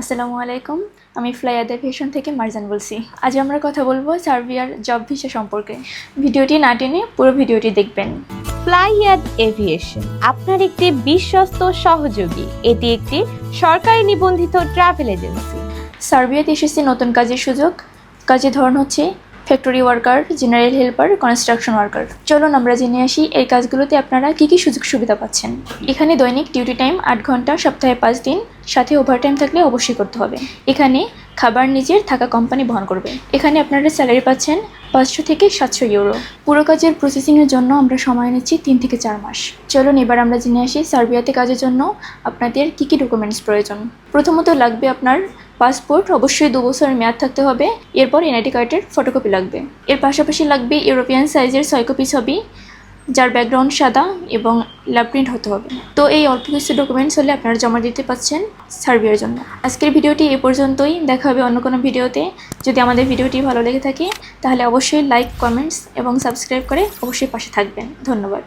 আসসালামু আলাইকুম আমি ফ্লাই দেভিয়েশন থেকে মারজান বলছি। আজ আমরা কথা বলব সার্বিয়ার জব ভিসা সম্পর্কে। ভিডিওটি না টেনে পুরো ভিডিওটি দেখবেন। ফ্লাইয়াদ এভিয়েশন আপনার একটি বিশ্বস্ত সহযোগী। এটি একটি সরকারি নিবন্ধিত ট্রাভেল এজেন্সি। সার্বিয়াতে এসেছে নতুন কাজের সুযোগ। কাজের ধরন হচ্ছে factory worker general helper construction worker চলুন আমরা জেনে আসি এই কাজগুলোতে আপনারা কী কী সুযোগ সুবিধা পাচ্ছেন। এখানে দৈনিক ডিউটি টাইম আট ঘণ্টা, সপ্তাহে পাঁচ দিন, সাথে ওভারটাইম থাকলে অবশ্যই করতে হবে। এখানে খাবার নিজের, থাকা কোম্পানি বহন করবে। এখানে আপনারা স্যালারি পাচ্ছেন পাঁচশো থেকে সাতশো ইউরো পুরো কাজের প্রসেসিংয়ের জন্য আমরা সময় নিচ্ছি তিন থেকে চার মাস। চলুন এবার আমরা জেনে আসি সার্বিয়াতে কাজের জন্য আপনাদের কী কী ডকুমেন্টস প্রয়োজন। প্রথমত লাগবে আপনার পাসপোর্ট অবশ্যই দু বছরের মেয়াদ থাকতে হবে। এরপর এনআইডি কার্ডের ফটোকপি লাগবে। এর পাশাপাশি লাগবে ইউরোপিয়ান সাইজের ছয় কপি ছবি, যার ব্যাকগ্রাউন্ড সাদা এবং ল্যাব প্রিন্ট হতে হবে। তো এই অল্প কিছু ডকুমেন্টস হলে আপনারা জমা দিতে পাচ্ছেন সার্বিয়ার জন্য। আজকের ভিডিওটি এ পর্যন্তই। দেখা হবে অন্য কোনো ভিডিওতে। যদি আমাদের ভিডিওটি ভালো লেগে থাকে, তাহলে অবশ্যই লাইক কমেন্টস এবং সাবস্ক্রাইব করে অবশ্যই পাশে থাকবেন। ধন্যবাদ।